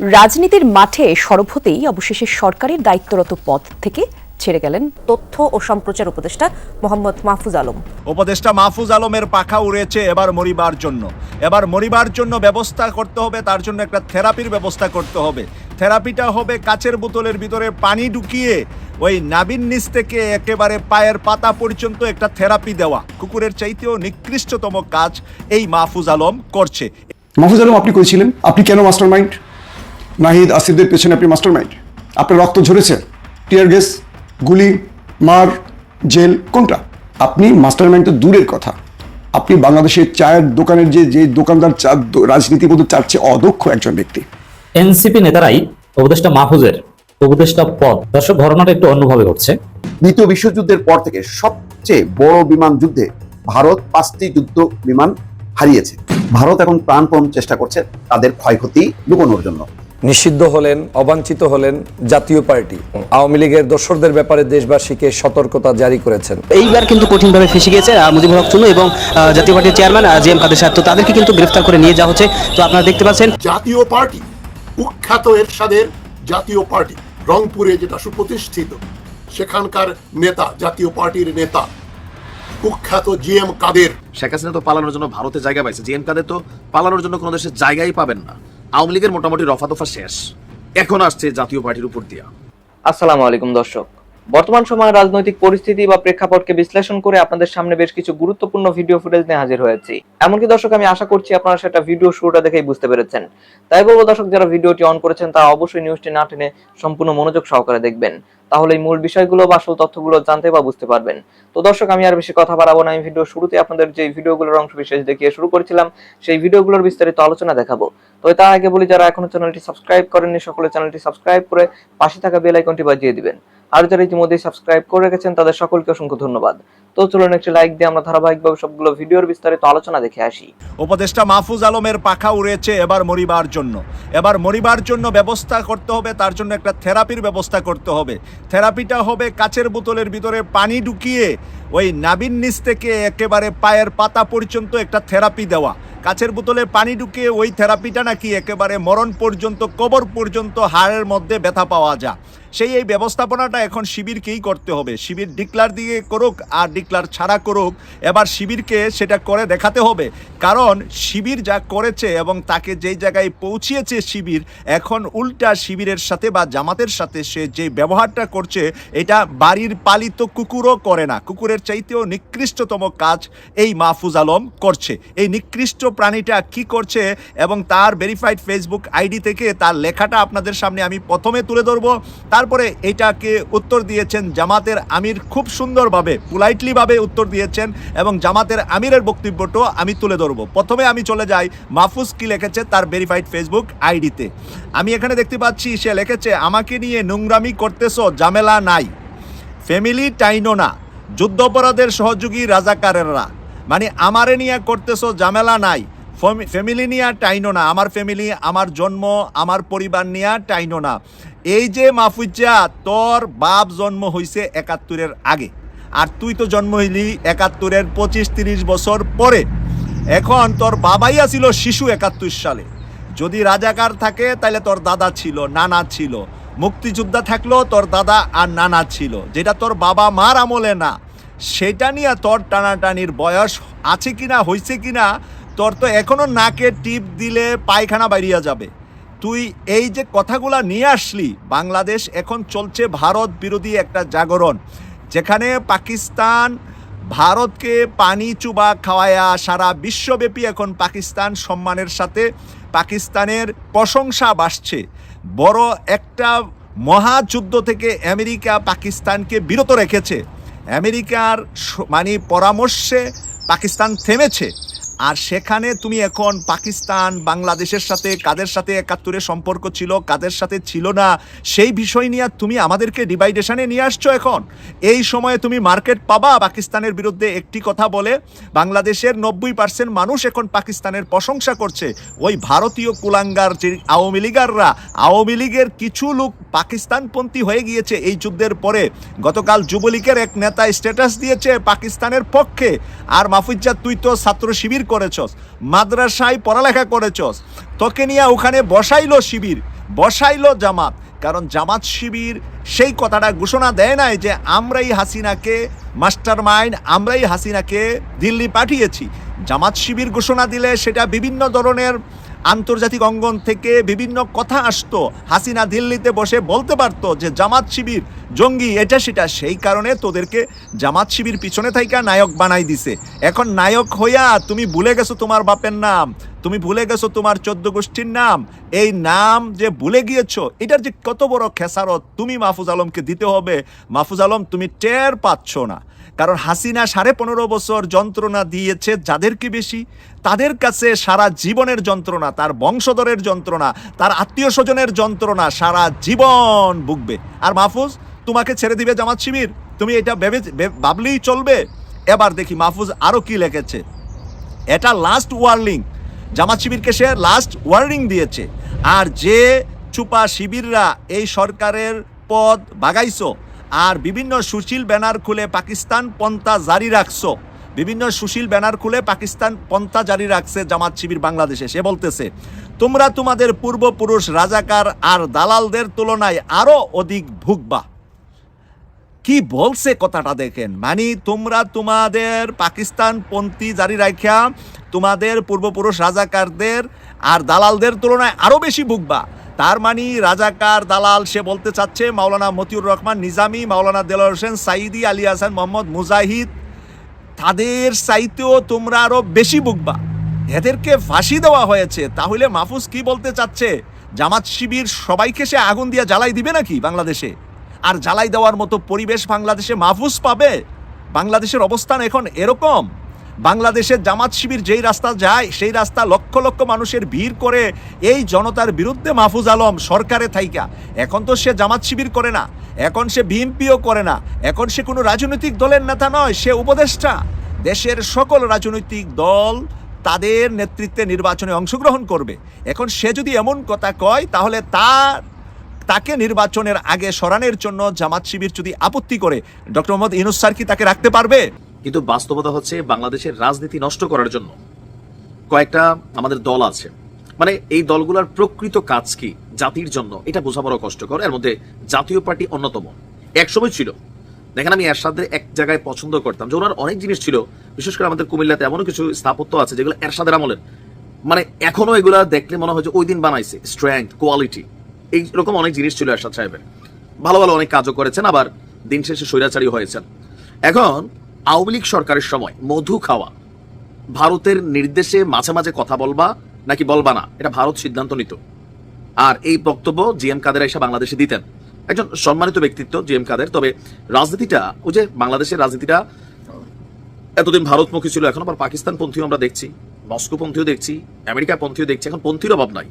রাজনীতির মাঠে সরব হতেই অবশেষে সরকারের দায়িত্বরত পদ থেকে ছেড়ে গেলেন তথ্য ও সম্প্রচার উপদেষ্টা মোহাম্মদ মাহফুজ আলম। উপদেষ্টা মাহফুজ আলমের পাখা উড়েছে এবার মরিবার জন্য। এবার মরিবার জন্য ব্যবস্থা করতে হবে তার জন্য একটা থেরাপির ব্যবস্থা করতে হবে। থেরাপিটা হবে কাচের বোতলের ভিতরে পানি ঢুকিয়ে ওই নাবিন নিচ থেকে একেবারে পায়ের পাতা পর্যন্ত একটা থেরাপি দেওয়া। কুকুরের চাইতেও নিকৃষ্টতম কাজ এই মাহফুজ আলম করছে। মাহফুজ আলম আপনি করেছিলেন আপনি কেন মাস্টার মাইন্ড নাহিদ আসিফদের পেছনে আপনি মাস্টার মাইন্ড আপনার রক্ত ঝরেছে। টিয়ার গ্যাস গুলি মার জেল কোনটা? আপনি মাস্টার মাইন্ড তো দূরের কথা। আপনি বাংলাদেশের চায়ের দোকানের যে যে দোকানদার চা রাজনীতির মধ্যে চার চেয়ে অদক্ষ একজন ব্যক্তি। এনসিপি নেতারাই উপদেষ্টা মাহফুজের উপদেষ্টা পদ। দর্শক ঘটনাটা একটু অন্যভাবে ঘটছে। দ্বিতীয় বিশ্বযুদ্ধের পর থেকে সবচেয়ে বড় বিমান যুদ্ধে ভারত পাঁচটি যুদ্ধ বিমান হারিয়েছে। ভারত এখন প্রাণপণ চেষ্টা করছে তাদের ক্ষয়ক্ষতি লুকানোর জন্য। নিষিদ্ধ হলেন অবাঞ্ছিত হলেন জাতীয় পার্টি। আওয়ামী লীগের দোসরদের ব্যাপারে দেশবাসীকে সতর্কতা জারি করেছেন। এইবার কিন্তু কঠিনভাবে ফেসে গিয়েছে আহ, মুজিবুর হক চুনু এবং জাতীয় পার্টির চেয়ারম্যান জি এম কাদের সাহেব। তো তাদেরকে কিন্তু গ্রেফতার করে নিয়ে যাওয়া হচ্ছে। তো আপনারা দেখতে পাচ্ছেন জাতীয় পার্টি কুখ্যাত এরশাদের জাতীয় পার্টি রংপুরে যেটা সুপ্রতিষ্ঠিত সেখানকার নেতা জাতীয় পার্টির নেতা কুখ্যাত জি এম কাদের। শেখ হাসিনা তো পালানোর জন্য ভারতে জায়গা পাইছে। জি এম কাদের তো পালানোর জন্য কোনো দেশের জায়গাই পাবেন না। আওয়ামী লীগের মোটামুটি রফা দফা শেষ। এখন আসছে জাতীয় পার্টির উপর দিয়া। আসসালামু আলাইকুম দর্শক। বর্তমান সময়ের রাজনৈতিক পরিস্থিতি বা প্রেক্ষাপটকে বিশ্লেষণ করে আপনাদের সামনে বেশ কিছু গুরুত্বপূর্ণ ভিডিও ফুটেজ নিয়ে হাজির হয়েছি। এমনকি দর্শক, আমি আশা করছি আপনারা সেটা ভিডিও শুরুটা দেখেই বুঝতে পেরেছেন। তাই বলব দর্শক, যারা ভিডিওটি অন করেছেন, তারা অবশ্যই নিউজটি না টেনে সম্পূর্ণ মনোযোগ সহকারে দেখবেন। তাহলে এই মূল বিষয়গুলো বা আসল তথ্যগুলো জানতে বা বুঝতে পারবেন। তো দর্শক, আমি আর বেশি কথা বাড়াবো না। আমি ভিডিও শুরুতে আপনাদের যে ভিডিওগুলোর অংশ বিশেষ দেখিয়ে শুরু করেছিলাম, সেই ভিডিওগুলোর বিস্তারিত আলোচনা দেখাবো। তো তার আগে বলি, যারা এখনও চ্যানেলটি সাবস্ক্রাইব করেননি, সকলে চ্যানেলটি সাবস্ক্রাইব করে পাশে থাকা বেল আইকনটি বাজিয়ে দিবেন। আর যারা ইতিমধ্যেই সাবস্ক্রাইব করে রেখেছেন, তাদের সকলকে অসংখ্য ধন্যবাদ। তো চলুন একটি লাইক দিয়ে আমরা ধারাবাহিকভাবে সবগুলো ভিডিওর বিস্তারিত আলোচনা দেখে আসি। উপদেষ্টা মাহফুজ আলমের পাখা উড়েছে এবার মরিবার জন্য। এবার মরিবার জন্য ব্যবস্থা করতে হবে, তার জন্য একটা থেরাপির ব্যবস্থা করতে হবে। থেরাপিটা হবে কাচের বোতলের ভিতরে পানি ঢুকিয়ে ওই নাবিন নিচ থেকে একেবারে পায়ের পাতা পর্যন্ত একটা থেরাপি দেওয়া। কাছের বোতলে পানি ঢুকিয়ে ওই থেরাপিটা নাকি একেবারে মরণ পর্যন্ত, কবর পর্যন্ত, হাড়ের মধ্যে ব্যথা পাওয়া যায়। সেই এই ব্যবস্থাপনাটা এখন শিবিরকেই করতে হবে। শিবির ডিক্লার দিয়ে করুক আর ডিক্লার ছাড়া করুক, এবার শিবিরকে সেটা করে দেখাতে হবে। কারণ শিবির যা করেছে এবং তাকে যেই জায়গায় পৌঁছিয়েছে শিবির, এখন উল্টা শিবিরের সাথে বা জামাতের সাথে সে যে ব্যবহারটা করছে, এটা বাড়ির পালিত কুকুরও করে না। কুকুরের চাইতেও নিকৃষ্টতম কাজ এই মাহফুজ আলম করছে। এই নিকৃষ্ট প্রাণীটা কি করছে এবং তার ভেরিফাইড ফেসবুক আইডি থেকে তার লেখাটা আপনাদের সামনে আমি প্রথমে তুলে ধরবো। তারপরে এটাকে উত্তর দিয়েছেন জামাতের আমির খুব সুন্দরভাবে, পোলাইটলিভাবে উত্তর দিয়েছেন এবং জামাতের আমিরের বক্তব্যটাও আমি তুলে ধরবো। প্রথমে আমি চলে যাই, মাহফুজ কি লিখেছে তার ভেরিফাইড ফেসবুক আইডিতে। আমি এখানে দেখতে পাচ্ছি, সে লিখেছে, আমাকে নিয়ে নোংরামি করতেছো জামেলা নাই। ফ্যামিলি টাইনো না। যুদ্ধাপরাধের সহযোগী রাজাকারেররা। মানে আমারে নিয়ে করতেছো জামেলা নাই। ফ্যামিলি নিয়ে টাইনো না। আমার ফ্যামিলি আমার জন্ম, আমার পরিবার নিয়ে টাইনো না। এই যে মাহফুজা তোর বাপ জন্ম হইছে একাত্তরের আগে। আর তুই তো জন্ম হইলি একাত্তরের পঁচিশ তিরিশ বছর পরে। এখন তোর বাবাই ছিল শিশু একাত্তর সালে। যদি রাজাকার থাকে তাহলে তোর দাদা ছিল, নানা ছিল। মুক্তিযোদ্ধা থাকলেও তোর দাদা আর নানা ছিল। যেটা তোর বাবা মার আমলে না। সেটা নিয়ে তোর টানাটানির বয়স আছে কিনা হয়েছে কিনা তোর তো এখনও নাকে টিপ দিলে পায়খানা বাইরিয়া যাবে। তুই এই যে কথাগুলা নিয়ে আসলি, বাংলাদেশ এখন চলছে ভারত বিরোধী একটা জাগরণ, যেখানে পাকিস্তান ভারতকে পানি চুবা খাওয়ায়া সারা বিশ্বব্যাপী এখন পাকিস্তান সম্মানের সাথে পাকিস্তানের প্রশংসা বাসছে বড় একটা মহাযুদ্ধ থেকে আমেরিকা পাকিস্তানকে বিরত রেখেছে। আমেরিকার মানে পরামর্শে পাকিস্তান থেমেছে। আর সেখানে তুমি এখন পাকিস্তান, বাংলাদেশের সাথে, কাদের সাথে একাত্তরের সম্পর্ক ছিল, কাদের সাথে ছিল না, সেই বিষয় নিয়ে তুমি আমাদেরকে ডিভাইডেশনে নিয়ে আসছো এখন। এই সময়ে তুমি মার্কেট পাবা পাকিস্তানের বিরুদ্ধে একটি কথা বলে, বাংলাদেশের নব্বই পার্সেন্ট মানুষ এখন পাকিস্তানের প্রশংসা করছে। ওই ভারতীয় কুলাঙ্গার যে আওয়ামী লীগাররা, আওয়ামী লীগের কিছু লোক পাকিস্তানপন্থী হয়ে গিয়েছে এই যুদ্ধের পরে। গতকাল যুবলীগের এক নেতা স্ট্যাটাস দিয়েছে পাকিস্তানের পক্ষে। আর মাহফুজ্জা তুই তো ছাত্র শিবির করেছস, মাদ্রাসায় পড়ালেখা করেছ তোকে নিয়ে ওখানে বসাইলো শিবির, বসাইলো জামাত। কারণ জামাত শিবির সেই কথাটা ঘোষণা দেয় নাই যে, আমরাই হাসিনাকে মাস্টার মাইন্ড আমরাই হাসিনাকে দিল্লি পাঠিয়েছি। জামাত শিবির ঘোষণা দিলে সেটা বিভিন্ন ধরনের আন্তর্জাতিক অঙ্গন থেকে বিভিন্ন কথা আসতো। হাসিনা দিল্লিতে বসে বলতে পারতো যে, জামাত শিবির, জঙ্গি এটা সেটা, সেই কারণে তোদেরকে জামাত শিবির পিছনে থাইকা নায়ক বানাই দিছে। এখন নায়ক হইয়া তুমি ভুলে গেছো তোমার বাপের নাম, তুমি ভুলে গেছো তোমার চোদ্দ গোষ্ঠীর নাম। এই নাম যে ভুলে গিয়েছো, এটার যে কত বড় খেসারত তুমি মাহফুজ আলমকে দিতে হবে। মাহফুজ আলম, তুমি টের পাচ্ছ না। কারণ হাসিনা সাড়ে পনেরো বছর যন্ত্রণা দিয়েছে যাদেরকে বেশি, তাদের কাছে সারা জীবনের যন্ত্রণা, তার বংশধরের যন্ত্রণা, তার আত্মীয় স্বজনের যন্ত্রণা সারা জীবন ভুগবে। আর মাহফুজ, তোমাকে ছেড়ে দিবে জামাত শিবির? তুমি এটা ভেবে ভাবলেই চলবে। এবার দেখি মাহফুজ আরও কি লিখেছে। এটা লাস্ট ওয়ার্নিং জামাত শিবিরকে সে লাস্ট ওয়ার্নিং দিয়েছে। আর যে চুপা শিবিররা এই সরকারের পদ বাগাইছো আর বিভিন্ন সুশীল ব্যানার খুলে পাকিস্তান পন্থা জারি রাখছো। বিভিন্ন সুশীল ব্যানার খুলে পাকিস্তান পন্থা জারি রাখছে জামাত শিবির বাংলাদেশে। সে বলতেছে, তোমরা তোমাদের পূর্বপুরুষ রাজাকার আর দালালদের তুলনায় আরও অধিক ভুগবা। কি বলছে কথাটা দেখেন? মানে তোমরা তোমাদের পাকিস্তান পন্থী জারি রাখিয়া তোমাদের পূর্বপুরুষ রাজাকারদের আর দালালদের তুলনায় আরও বেশি ভুগবা। তার মানে রাজাকার দালাল, সে বলতে চাচ্ছে মাওলানা মতিউর রহমান নিজামি, মাওলানা দেলোয়ার হোসেন সাইদি আলী হাসান মোহাম্মদ মুজাহিদ, তাদের চাইতেও তোমরা আরও বেশি বুকবা এদেরকে ফাঁসি দেওয়া হয়েছে। তাহলে মাহফুজ কি বলতে চাচ্ছে? জামাত শিবির সবাইকে সে আগুন দিয়ে জ্বালাই দিবে নাকি বাংলাদেশে? আর জ্বালাই দেওয়ার মতো পরিবেশ বাংলাদেশে মাহফুজ পাবে? বাংলাদেশের অবস্থান এখন এরকম। বাংলাদেশের জামাত শিবির যেই রাস্তা যায়, সেই রাস্তা লক্ষ লক্ষ মানুষের ভিড় করে এই জনতার বিরুদ্ধে মাহফুজ আলম সরকারে থাইকা। এখন তো সে জামাত শিবির করে না, এখন সে বিএনপিও করে না, এখন সে কোনো রাজনৈতিক দলের নেতা নয়, সে উপদেষ্টা। দেশের সকল রাজনৈতিক দল তাদের নেতৃত্বে নির্বাচনে অংশগ্রহণ করবে। এখন সে যদি এমন কথা কয়, তাহলে তার, তাকে নির্বাচনের আগে সরানোর জন্য জামাত শিবির যদি আপত্তি করে, ডক্টর মোহাম্মদ ইনুস স্যার কি তাকে রাখতে পারবে? কিন্তু বাস্তবতা হচ্ছে বাংলাদেশের রাজনীতি নষ্ট করার জন্য কয়েকটা আমাদের দল আছে। মানে এই দলগুলোর প্রকৃত কাজ কি? জাতির জন্য এটা বোঝা বড় কষ্টকর। এর মধ্যে জাতীয় পার্টি অন্যতম। এক সময় ছিল। দেখেন আমি এরশাদে এক জায়গায় পছন্দ করতাম, যে ওনার অনেক জিনিস ছিল। বিশেষ করে আমাদের কুমিল্লাতে এমনও কিছু স্থাপত্য আছে যেগুলো এরশাদের আমলের। মানে এখনও এগুলা দেখলে মনে হয় যে ওই দিন বানাইছে। স্ট্রেংথ কোয়ালিটি এইরকম অনেক জিনিস ছিল এরশাদ সাহেবের। ভালো ভালো অনেক কাজও করেছেন, আবার দিন শেষে স্বৈরাচারী হয়েছেন। এখন আওয়ামী লীগ সরকারের সময় মধু খাওয়া। ভারতের নির্দেশে মাঝে মাঝে কথা বলবা নাকি বলবা না? এটা ভারত সিদ্ধান্ত নিত। আর এই বক্তব্য জি এম কাদের এসে বাংলাদেশে দিতেন। একজন সম্মানিত ব্যক্তিত্ব জি এম কাদের। তবে রাজনীতিটা, ওই যে বাংলাদেশের রাজনীতিটা, এতদিন ভারতমুখী ছিল, এখন আবার পাকিস্তান পন্থীও আমরা দেখছি মস্কো পন্থীও দেখছি আমেরিকা পন্থীও দেখছি, এখন পন্থীর অভাব নাই।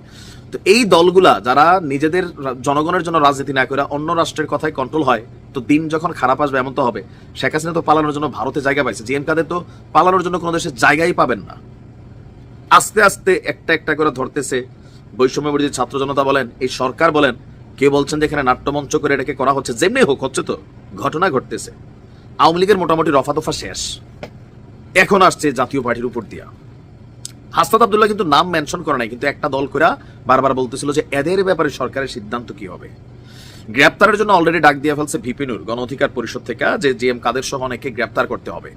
তো এই দলগুলা, যারা নিজেদের জনগণের জন্য রাজনীতি না করে অন্য রাষ্ট্রের কথায় কন্ট্রোল হয় তো দিন যখন খারাপ আসবে, এমন তো হবে। শেখ হাসিনা তো পালানোর জন্য ভারতে জায়গা পাইছে। জি এম কাদের তো পালানোর জন্য কোনো দেশে জায়গাই পাবেন না। আস্তে আস্তে একটা একটা করে ধরতেছে। বৈষম্য বিরোধী ছাত্র জনতা বলেন, এই সরকার বলেন কে বলছেন যে এখানে নাট্যমঞ্চ করে এটাকে করা হচ্ছে। যেমনি হোক, হচ্ছে তো। ঘটনা ঘটতেছে। আওয়ামী লীগের মোটামুটি রফা দফা শেষ। এখন আসছে জাতীয় পার্টির উপর দিয়া। হাসনাত আবদুল্লাহ কিন্তু নাম মেনশন করে নাই, কিন্তু একটা দল করে বারবার বলতেছিল যে এদের ব্যাপারে সরকারের সিদ্ধান্ত কি হবে। গ্রেপ্তারের জন্য অলরেডি ডাক দিয়ে ফেলছে ভিপিনুর গণ অধিকার পরিষদ থেকে যে জি এম কাদের সহ অনেকে গ্রেপ্তার করতে হবে।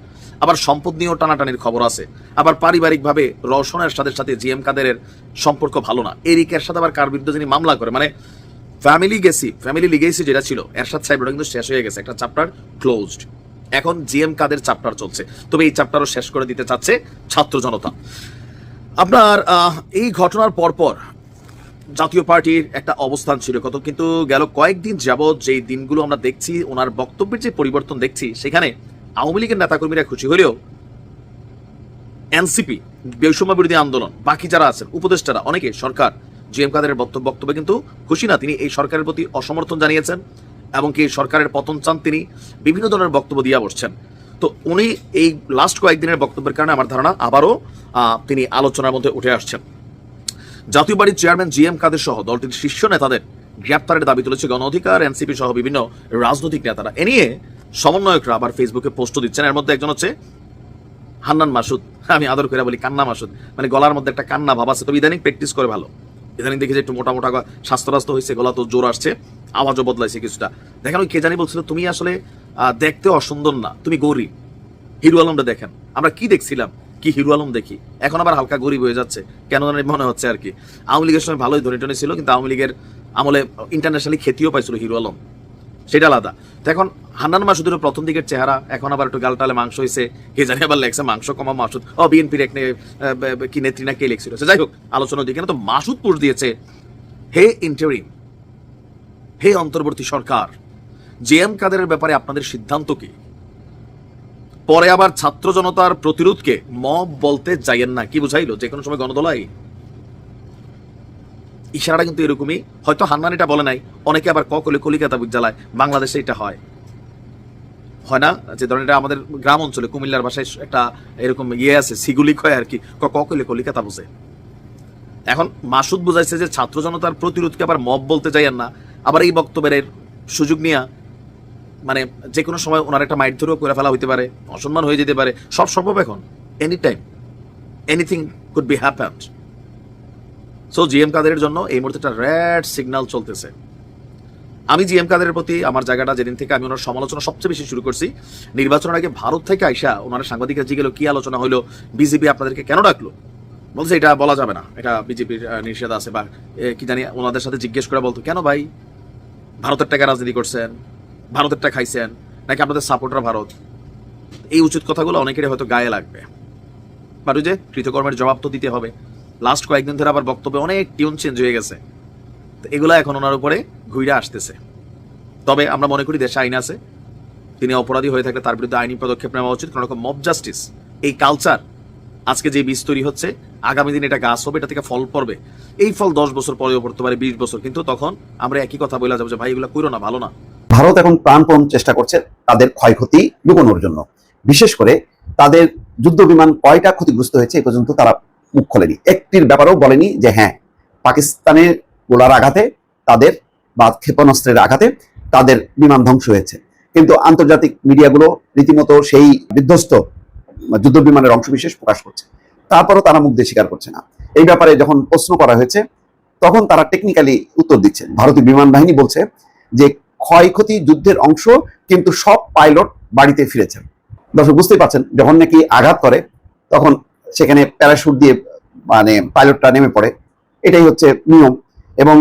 আবার সম্পদ নিয়েও টানাটানির খবর আছে। আবার পারিবারিকভাবে রওশনের সাথে সাথে জি এম কাদের সম্পর্ক ভালো না। এরিকের সাথে আবার কার বিরুদ্ধে যিনি মামলা করে? মানে ফ্যামিলি গেসি ফ্যামিলি লিগেসি যেটা ছিল, এরশাদ সাহেব কিন্তু শেষ হয়ে গেছে। একটা চ্যাপ্টার ক্লোজড এখন জিএম কাদের চ্যাপ্টার চলছে। তবে এই চ্যাপ্টারও শেষ করে দিতে চাচ্ছে ছাত্র জনতা। আপনার এই ঘটনার পরপর জাতীয় পার্টির একটা অবস্থান ছিল কত, কিন্তু গেল কয়েকদিন যাবৎ যে দিনগুলো আমরা দেখছি, ওনার বক্তব্যের যে পরিবর্তন দেখছি, সেখানে আওয়ামী লীগের নেতাকর্মীরা খুশি হলেও এনসিপি, বৈষম্য বিরোধী আন্দোলন, বাকি যারা আছেন, উপদেষ্টারা, অনেকে সরকার, জি এম কাদের বক্তব্যে কিন্তু খুশি না। তিনি এই সরকারের প্রতি অসমর্থন জানিয়েছেন এবং কি সরকারের পতন চান তিনি, বিভিন্ন ধরনের বক্তব্য দিয়ে বসছেন। তো উনি এই লাস্ট কয়েকদিনের বক্তব্যের কারণে আমার ধারণা আবারও তিনি আলোচনার মধ্যে উঠে আসছেন। জাতীয় বাড়ির চেয়ারম্যান জি এম কাদের সহ দলটির শীর্ষ নেতাদের গ্রেপ্তারের দাবি তুলেছে গণ অধিকার, এনসিপি সহ বিভিন্ন রাজনৈতিক নেতারা। এ নিয়ে সমন্বয়করা আবার ফেসবুকে পোস্ট দিচ্ছেন। এর মধ্যে একজন হচ্ছে হান্নান মাসুদ। আমি আদর করে বলি কান্না মাসুদ। মানে গলার মধ্যে একটা কান্না ভাব আছে। তবে ইদানিং প্র্যাকটিস করে ভালো। ইদানিং দেখি যে একটু মোটা মোটা স্বাস্থ্য রাস্তা হয়েছে, গলা তো জোর আসছে। আওয়াজও বদলাইছে কিছুটা। দেখেন ওই কে জানি বলছিল, তুমি আসলে দেখতে অসুন্দর না। তুমি গরিব। হিরো আলমটা দেখেন। আমরা কি দেখছিলাম? কি হিরো আলম দেখি? এখন আবার হালকা গরিব হয়ে যাচ্ছে। কেন জানি মনে হচ্ছে আর কি। আওয়ামী লীগের সময় ভালোই ধরে টনে ছিল, কিন্তু আওয়ামী লীগের আমলে ইন্টারন্যাশনালি খ্যাতিও পাইছিল হিরো আলম। সেটা আলাদা। তো এখন হান্নান মাসুদের প্রথম দিকের চেহারা, এখন আবার একটু গালটালে মাংস হয়েছে কে জানি আবার লেগছে মাংস কমা মাসুদ। ও বিএনপির এক নে- কি নেত্রী না কে লেখছিল? যাই হোক, আলোচনা দিকে তো মাসুদ পোস্ট দিয়েছে, হে ইন্টারিম হে অন্তর্বর্তী সরকার, জে এম কাদেরের ব্যাপারে আপনাদের সিদ্ধান্ত কি? পরে আবার ছাত্র জনতার প্রতিরোধকে মব বলতে যাইয়েন না। কি বুঝাইলো? যে কোনো সময় গণদলাই ইশারাটা কিন্তু এরকমই। হয়তো হান্নান এটা বলে নাই। অনেকে আবার ক কলে কলিকাতা বিদ্যালয় বাংলাদেশে এটা হয়। হয় না? যে ধরেন এটা আমাদের গ্রাম অঞ্চলে, কুমিল্লার ভাষায় একটা এরকম ইয়ে আছে সিগুলি কয় আর কি। ক ক কলে কলিকাতা বুঝে। এখন মাসুদ বুঝাইছে যে ছাত্র জনতার প্রতিরোধকে আবার মব বলতে যাইয়েন না। আবার এই বক্তব্যের সুযোগ নিয়ে মানে যে কোনো সময় ওনার একটা মাইট ধরেও করে ফেলা হইতে পারে, অসম্মান হয়ে যেতে পারে, সব সম্ভব এখন any time anything could be happened so GM কাদেরের জন্য এই মুহূর্তে একটা রেড সিগন্যাল চলতেছে। আমি জিএম কাদেরের প্রতি আমার জায়গাটা যেদিন থেকে আমি ওনার সমালোচনা সবচেয়ে বেশি শুরু করছি, নির্বাচনের আগে ভারত থেকে আইসা ওনার সাংবাদিকরা জিজ্ঞেস কি আলোচনা হলো বিজেপি আপনাদেরকে কেন ডাকলো? বলছে, এটা বলা যাবে না। এটা বিজেপির নিষেধ আছে বা কি জানি ওনাদের সাথে জিজ্ঞেস করে বলতো, কেন ভাই? ভারতের টাকা রাজনীতি করছেন। ভারতের টাকা খাইছেন, নাকি আপনাদের সাপোর্টার ভারত? এই উচিত কথাগুলো অনেকেরই হয়তো গায়ে লাগবে। বাট যে কৃতকর্মের জবাব তো দিতে হবে। লাস্ট কয়েকদিন ধরে আবার বক্তব্যে অনেক টিউন চেঞ্জ হয়ে গেছে। তো এগুলো এখন ওনার উপরে ঘুরে আসতেছে। তবে আমরা মনে করি দেশে আইন আছে। তিনি অপরাধী হয়ে থাকলে তার বিরুদ্ধে আইনি পদক্ষেপ নেওয়া উচিত। কোনো রকম মব জাস্টিস এই কালচার আজকে যে বীজ তৈরি হচ্ছে, আগামী দিন এটা গাছ হবে, এটা থেকে ফল পড়বে। এই ফল দশ বছর পরেও পড়তে পারে, বিশ বছর। কিন্তু তখন আমরা একই কথা বলে যাব যে, ভাই, এগুলো করো না, ভালো না। ভারত এখন প্রাণপণ চেষ্টা করছে তাদের ক্ষয়ক্ষতি লুকোনোর জন্য। বিশেষ করে তাদের যুদ্ধ বিমান কয়টা ক্ষতিগ্রস্ত হয়েছে এ পর্যন্ত তারা মুখ খোলেনি। একটির ব্যাপারেও বলেনি যে হ্যাঁ পাকিস্তানের গোলার আঘাতে, তাদের বা ক্ষেপণাস্ত্রের আঘাতে তাদের বিমান ধ্বংস হয়েছে। কিন্তু আন্তর্জাতিক মিডিয়াগুলো রীতিমতো সেই বিধ্বস্ত যুদ্ধ বিমানের অংশবিশেষ প্রকাশ করছে। তারপরও তারা মুখ দিয়ে স্বীকার করছে না। এই ব্যাপারে যখন প্রশ্ন করা হয়েছে, তখন তারা টেকনিক্যালি উত্তর দিচ্ছে। ভারতীয় বিমান বাহিনী বলছে যে ক্ষয়ক্ষতি যুদ্ধের অংশ, কিন্তু সব পাইলট বাড়িতে ফিরেছেন। দর্শক, বুঝতেই পারছেন, যখন নাকি আঘাত করে, তখন সেখানে প্যারাশুট দিয়ে মানে পাইলটটা নেমে পড়ে। এটাই হচ্ছে নিয়ম এবং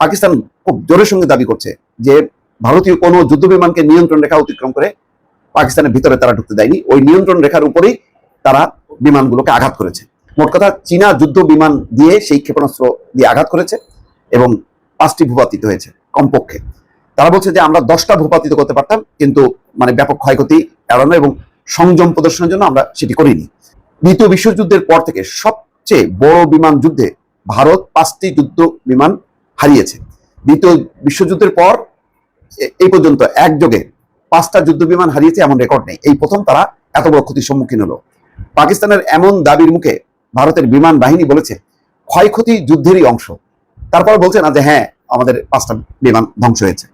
পাকিস্তান খুব জোরের সঙ্গে দাবি করছে যে, ভারতীয় কোনো যুদ্ধ বিমানকে নিয়ন্ত্রণ রেখা অতিক্রম করে পাকিস্তানের ভিতরে তারা ঢুকতে দেয়নি। ওই নিয়ন্ত্রণ রেখার উপরেই তারা বিমানগুলোকে আঘাত করেছে। মোট কথা, চীনা যুদ্ধ বিমান দিয়ে সেই ক্ষেপণাস্ত্র দিয়ে আঘাত করেছে এবং পাঁচটি ভূপাতিত হয়েছে কমপক্ষে। তারা বলছে যে আমরা দশটা ভূপাতিত করতে পারতাম, কিন্তু মানে ব্যাপক ক্ষয়ক্ষতি এড়ানো এবং সংযম প্রদর্শনের জন্য আমরা সেটি করিনি। দ্বিতীয় বিশ্বযুদ্ধের পর থেকে সবচেয়ে বড় বিমান যুদ্ধে ভারত পাঁচটি যুদ্ধ বিমান হারিয়েছে। দ্বিতীয় বিশ্বযুদ্ধের পর এই পর্যন্ত একযোগে পাঁচটা যুদ্ধ বিমান হারিয়েছে এমন রেকর্ড নেই। এই প্রথম তারা এত বড় ক্ষতির সম্মুখীন হলো। পাকিস্তানের এমন দাবির মুখে ভারতের বিমান বাহিনী বলেছে, ক্ষয়ক্ষতি যুদ্ধেরই অংশ। তারপর বলছে না যে হ্যাঁ আমাদের পাঁচটা বিমান ধ্বংস হয়েছে।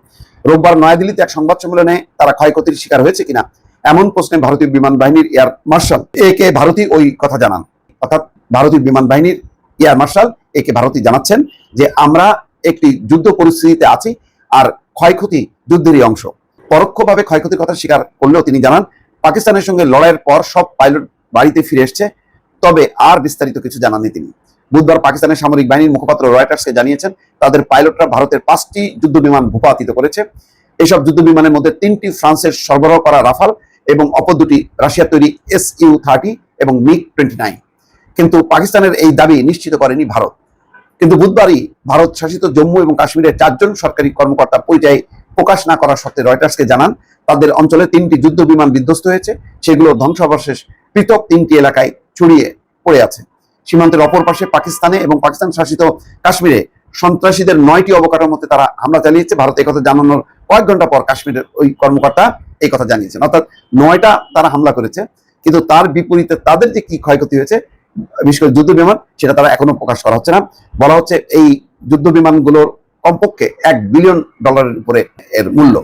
রোববার নয়াদিল্লিতে এক সংবাদ সম্মেলনে তারা ক্ষয়ক্ষতির শিকার হয়েছে কিনা এমন প্রশ্নে ভারতীয় বিমান বাহিনীর air marshal A K Bharti ওই কথা জানান। অর্থাৎ ভারতীয় বিমান বাহিনীর air marshal A K Bharti জানাচ্ছেন যে, আমরা একটি যুদ্ধ পরিস্থিতিতে আছি আর ক্ষয়ক্ষতি যুদ্ধেরই অংশ। পরোক্ষভাবে ক্ষয়ক্ষতির কথা স্বীকার করলেও তিনি জানান, পাকিস্তানের সঙ্গে লড়াইয়ের পর সব পাইলট বাড়িতে ফিরে এসছে, তবে আর বিস্তারিত কিছু জানাননি তিনি। বুধবার পাকিস্তানের সামরিক বাহিনীর মুখপাত্র রয়টার্সকে জানিয়েছেন, তাদের পাইলটরা ভারতের পাঁচটি যুদ্ধ বিমান ভূপাতিত করেছে। এসব যুদ্ধ বিমানের মধ্যে তিনটি ফ্রান্সের সরবরাহ করা রাফাল এবং অপর দুটি রাশিয়ার তৈরি এস ইউ থার্টি এবং মিগ টোয়েন্টি নাইন। কিন্তু পাকিস্তানের এই দাবি নিশ্চিত করেনি ভারত। কিন্তু বুধবারই ভারত শাসিত জম্মু এবং কাশ্মীরের চারজন সরকারি কর্মকর্তা পরিচয় প্রকাশ না করার সত্ত্বে রয়টার্সকে জানান, তাদের অঞ্চলে তিনটি যুদ্ধ বিমান বিধ্বস্ত হয়েছে, সেগুলো ধ্বংসাবশেষ পৃথক তিনটি এলাকায় ছড়িয়ে পড়ে আছে। সীমান্তের অপর পাশে পাকিস্তানে এবং পাকিস্তান শাসিত কাশ্মীরে সন্ত্রাসীদের নয়টি অবকাঠামোতে তারা হামলা চালিয়েছে। ভারত কথা জানানোর কয়েক ঘণ্টা পর কাশ্মীরের ওই কর্মকর্তা এই কথা জানিয়েছেন। অর্থাৎ নয়টা তারা হামলা করেছে, কিন্তু তার বিপরীতে তাদের যে কি ক্ষয়ক্ষতি হয়েছে, বিশেষ করে যুদ্ধ বিমান, সেটা তারা এখনও প্রকাশ করা হচ্ছে না। বলা হচ্ছে এই যুদ্ধ বিমানগুলোর কমপক্ষে এক বিলিয়ন ডলারের উপরে এর মূল্য।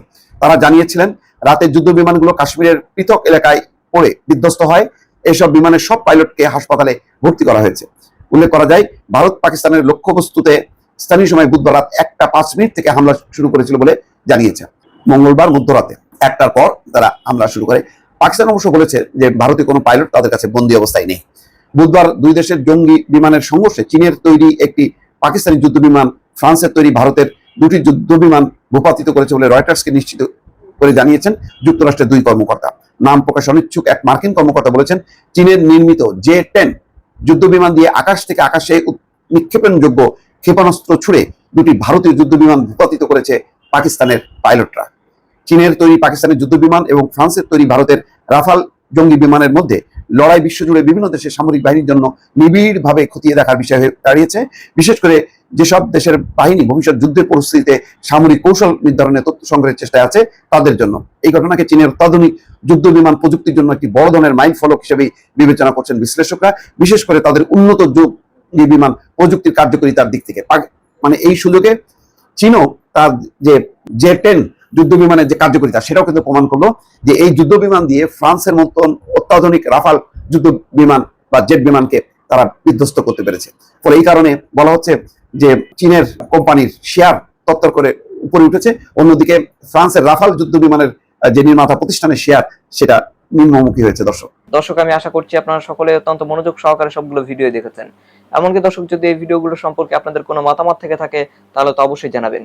তারা জানিয়েছিলেন, রাতে যুদ্ধ বিমানগুলো কাশ্মীরের পৃথক এলাকায় পড়ে বিধ্বস্ত হয়। এসব বিমানের সব পাইলটকে হাসপাতালে ভর্তি করা হয়েছে। উল্লেখ করা যায়, ভারত পাকিস্তানের লক্ষ্যবস্তুতে স্থানীয় সময় বুধবার রাত একটা পাঁচ মিনিট থেকে হামলা শুরু করেছিল বলে জানিয়েছে। মঙ্গলবার মধ্যরাতে, একটার পর তারা হামলা শুরু করে। পাকিস্তান অবশ্য বলেছে যে ভারতীয় কোনো পাইলট তাদের কাছে বন্দী অবস্থায় নেই। বুধবার দুই দেশের জঙ্গি বিমানের সংঘর্ষে চীনের তৈরি একটি পাকিস্তানি যুদ্ধ বিমান ফ্রান্সের তৈরি ভারতের দুটি যুদ্ধ বিমান ভূপাতিত করেছে বলে রয়টার্সকে নিশ্চিত করে জানিয়েছেন যুক্তরাষ্ট্রের দুই কর্মকর্তা। নাম প্রকাশ অনিচ্ছুক এক মার্কিন কর্মকর্তা বলেছেন, চীনের নির্মিত জে টেন যুদ্ধ বিমান দিয়ে আকাশ থেকে আকাশে নিক্ষেপণযোগ্য ক্ষেপণাস্ত্র ছুড়ে দুটি ভারতীয় যুদ্ধ বিমান ভূপাতিত করেছে পাকিস্তানের পাইলটরা। চীনের তৈরি পাকিস্তানের যুদ্ধ বিমান এবং ফ্রান্সের তৈরি ভারতের রাফাল জঙ্গি বিমানের মধ্যে লড়াই বিশ্বজুড়ে বিভিন্ন দেশের সামরিক বাহিনীর জন্য নিবিড়ভাবে খতিয়ে দেখার বিষয় হয়ে দাঁড়িয়েছে। বিশেষ করে যেসব দেশের বাহিনী ভবিষ্যৎ যুদ্ধের পরিস্থিতিতে সামরিক কৌশল নির্ধারণে তথ্য সংগ্রহের চেষ্টায় আছে তাদের জন্য। এই ঘটনাকে চীনের অত্যাধুনিক যুদ্ধ বিমান প্রযুক্তির জন্য একটি বড় ধরনের মাইল ফলক হিসেবে বিবেচনা করছেন বিশ্লেষকরা। বিশেষ করে তাদের উন্নত যুগ বিমান প্রযুক্তির কার্যকারিতার দিক থেকে। মানে এই সুযোগে চীনও তার যে জে টেন যুদ্ধ বিমানের যে কার্যকারিতা, সেটাও কিন্তু প্রমাণ করল যে এই যুদ্ধ বিমান দিয়ে ফ্রান্সের মতন অত্যাধুনিক রাফাল যুদ্ধ বিমান বা জেট বিমানকে তারা বিধ্বস্ত করতে পেরেছে। ফলে এই কারণে বলা হচ্ছে যে চীনের কোম্পানির শেয়ার তত্তর করে উপরে উঠেছে। অন্যদিকে ফ্রান্সের রাফাল যুদ্ধ বিমানের যে নির্মাতা প্রতিষ্ঠানের শেয়ার, সেটা নিম্নমুখী হয়েছে, দর্শক। দর্শক, আমি আশা করছি আপনারা সকলে অত্যন্ত মনোযোগ সহকারে সবগুলো ভিডিও দেখেছেন। এমনকি দর্শক, যদি এই ভিডিওগুলো সম্পর্কে আপনাদের কোনো মতামত থেকে থাকে, তাহলে তো অবশ্যই জানাবেন।